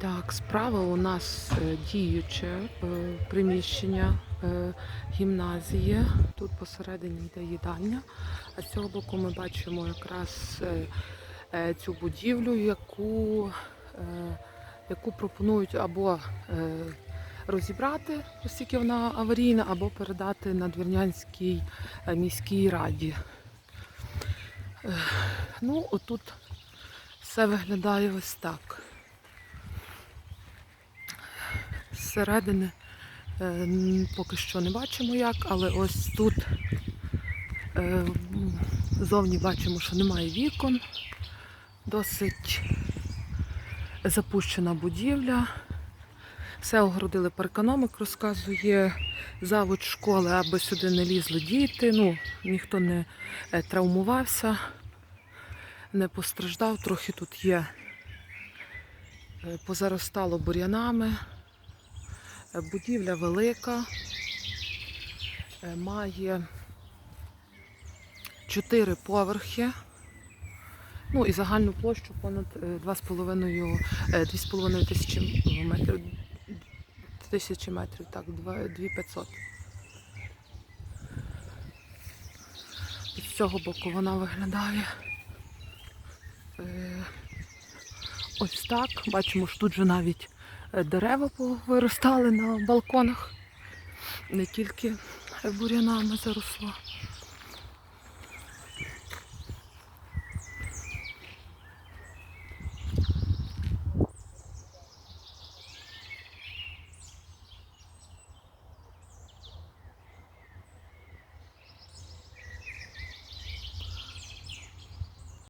Так, справа у нас е, діюче е, приміщення е, гімназії. Тут посередині йде їдальня. А з цього боку ми бачимо якраз цю будівлю, яку, яку пропонують або розібрати, оскільки вона аварійна, або передати Надвірнянській е, міській раді. Ну, отут все виглядає ось так. Зсередини е, поки що не бачимо як, але ось тут е, зовні бачимо, що немає вікон. Досить запущена будівля. Все огородили паркономик, розказує завуч школи, аби сюди не лізли діти. Ну, ніхто не е, травмувався, не постраждав. Трохи тут є позаростало бур'янами. Е, Будівля велика, е, має чотири поверхи. Ну і загальну площу понад е, 2,5 е, 2,5 тисячі метрів. Тисячі метрів, так, 2500. З цього боку вона виглядає. е, Ось так. Бачимо, що тут же навіть е, дерева виростали на балконах. Не тільки бур'янами заросло.